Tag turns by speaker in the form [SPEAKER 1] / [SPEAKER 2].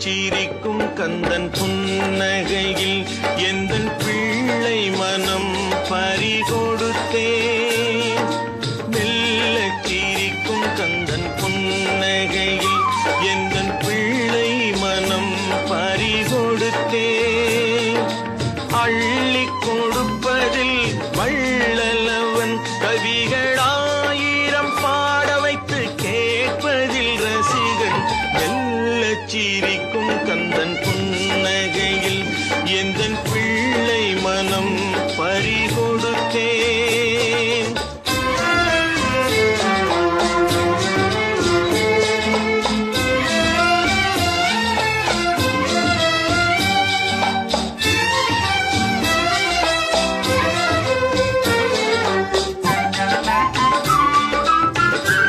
[SPEAKER 1] சிரிக்கும் கந்தன் புன்னகையில் எந்த பிள்ளை மனம் பறி கொடுத்தே மெல்ல சிரிக்கும் கந்தன் புன்னகையில் எந்த பிள்ளை மனம் பறி கொடுத்தே அள்ள அதன் புன்னகையில் எங்கள் பிள்ளை மனம்